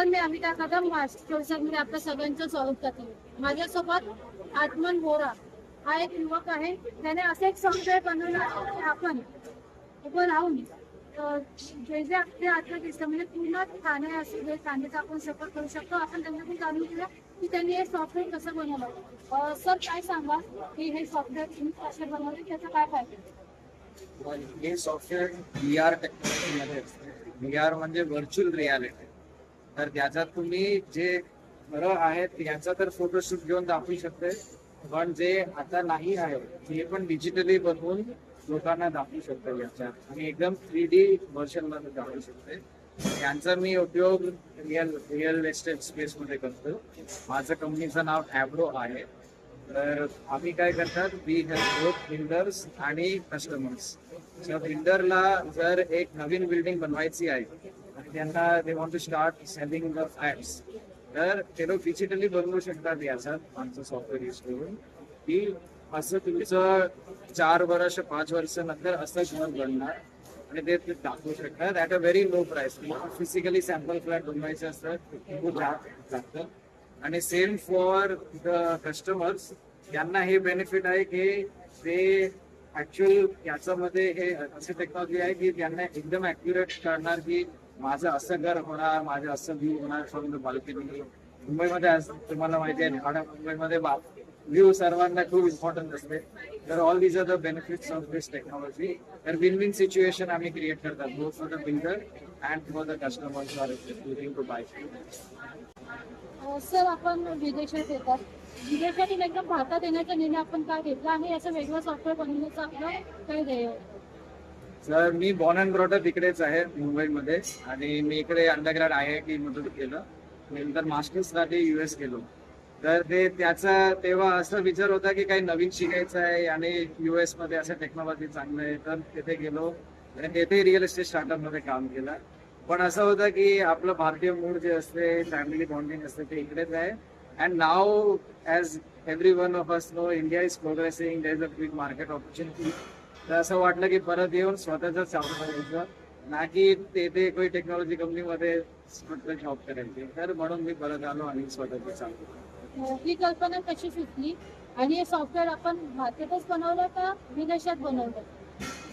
नमस्कार मी अमिता कदममध्ये आपलं सगळ्यांचं स्वागत करते. माझ्यासोबत आत्मन बोरा हा एक युवक आहे. त्याने असे एक समुदाय बनवला की आपण उभं राहून जे जे आपले आत्म दिसतं म्हणजे पूर्ण ठाणे असू दे ठाण्याचा आपण सपोर्ट करू शकतो. आपण त्यांच्याकडून जाणून घेऊया की त्यांनी हे सॉफ्टवेअर कसं बनवलं. सर काय सांगा की हे सॉफ्टवेअर तुम्ही कसं बनवले? त्याचा काय फायदा हे सॉफ्टवेअर व्ही आर टेक्नॉलॉजी मध्ये व्ही आर म्हणजे व्हर्च्युअल रियालिटी तर त्याच्यात तुम्ही जे खरं आहेत याचा तर फोटोशूट घेऊन दाखवू शकते. पण जे आता नाही आहे ते पण डिजिटली बनवून लोकांना दाखवू शकतो याच्यात आणि एकदम थ्री डी व्हर्शनमध्ये दाखवू शकते. यांचा मी उपयोग रिअल रिअल एस्टेट स्पेस मध्ये करतो. माझं कंपनीचं नाव ॲब्रो आहे. तर आम्ही काय करतात वी हॅव बोथ बिल्डर्स आणि कस्टमर्स बिल्डरला जर एक नवीन बिल्डिंग बनवायची आहे त्यांना they want to start selling the apps तर ते लोक डिजिटली बनवू शकतात याचा. आमचं सॉफ्टवेअर यूज करून. की असं तुमचं चार वर्ष पाच वर्ष नंतर असं घर बनणार. आणि ते दाखवू शकतात. At a very low price physically sample flat बनवायचे असतात खूप लागतं आणि सेम फॉर द कस्टमर्स त्यांना हे बेनिफिट आहे की ते ऍक्च्युअल याच्यामध्ये हे अशी टेक्नॉलॉजी आहे की त्यांना एकदम ऍक्युरेट करणार की माझं असं घर होणार माझं असं व्ह्यू होणार फ्रॉम बाल्कनी मुंबईमध्ये तुम्हाला माहिती आहे ठाणा मुंबईमध्ये व्ह्यू सर्वांना खूप इम्पॉर्टंट असते. तर all these are the benefits of this technology तर विन विन सिच्युएशन आम्ही क्रिएट करतात both for the builder and for the customers are to buy sir आपण विदेशात येतात. विदेशातील एकदम भारतात येण्याचा निर्णय आपण काय घेतला आणि याचं वेगळं सॉफ्टवेअर बनवण्याचं आपलं काय ध्येय सर मी बॉर्न अँड ब्रॉटअप इकडेच आहे मुंबईमध्ये. आणि मी इकडे अंडरग्राड आय आय टी मधून केलं नंतर मास्टर्ससाठी युएस गेलो. तर ते त्याचा तेव्हा असं विचार होता की काही नवीन शिकायचं आहे आणि युएसमध्ये असं टेक्नॉलॉजी चांगलं आहे तर तिथे गेलो. आणि तेथे रिअल इस्टेट स्टार्टअपमध्ये काम केलं. पण असं होतं की आपलं भारतीय मूळ जे असते फॅमिली बॉन्डिंग असते ते इकडेच आहे. And now as every one of us know India is progressing is a big market opportunity तर असं वाटलं की परत येऊन स्वतःच चालू करायचं ना की ते ते काही टेक्नॉलॉजी कंपनीमध्ये म्हटलं जॉब करायची. तर म्हणून मी परत आलो आणि स्वतःच चालू ही कल्पना कशी सुचली आणि हे सॉफ्टवेअर आपण भारतातच बनवलं का विदेशात बनवलं?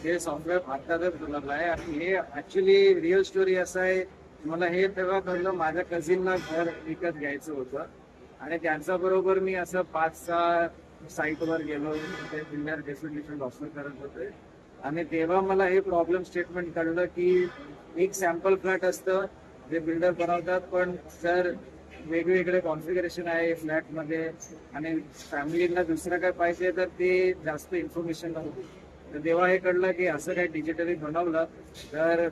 हे सॉफ्टवेअर भारतातच बनवलं आहे आणि हे ऍक्च्युली रिअल स्टोरी असं आहे. मला हे तेव्हा कळलं माझ्या कझिनला घर विकत घ्यायचं होतं. आणि त्यांच्या बरोबर मी असं पाच सहा साईटवर गेलो ते बिल्डर डिफरंट डिफरंट ऑफर करत होते. आणि तेव्हा मला हे प्रॉब्लेम स्टेटमेंट कळलं की एक सॅम्पल फ्लॅट असतं जे बिल्डर बनवतात पण जर वेगवेगळे कॉन्फिगरेशन आहे फ्लॅटमध्ये आणि फॅमिलीला दुसरं काय पाहिजे तर ते जास्त इन्फॉर्मेशन नव्हती. तर तेव्हा हे कळलं की असं काही डिजिटली बनवलं तर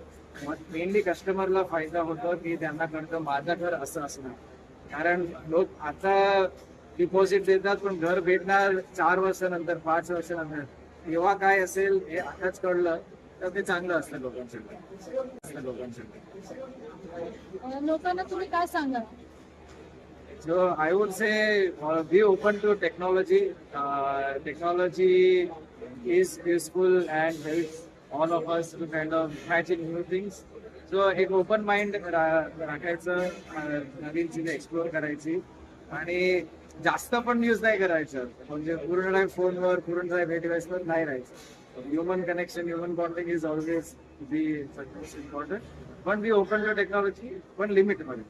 मेनली कस्टमरला फायदा होतो की त्यांना कळतं माझं घर असं असणार. कारण लोक आता डिपॉझिट देतात पण घर भेटणार चार वर्षानंतर पाच वर्षानंतर. तेव्हा काय असेल हे आताच कळलं तर ते चांगलं असतं लोकांसाठी लोकांसाठी लोकांना तुम्ही काय सांगा So I would say uh, be open to technology. Uh, technology is useful and helps all of us to kind of imagine new things. So एक ओपन माइंड राखायचं नवीन चीज एक्सप्लोर करायची. आणि जास्त पण यूज नाही करायचं. म्हणजे पूर्ण टाइम फोनवर पूर्ण टाइम हे डिव्हाइसवर नाही राहायचं. Human connection human bonding is always be important पण बी ओपन टू टेक्नॉलॉजी पण लिमिटमध्ये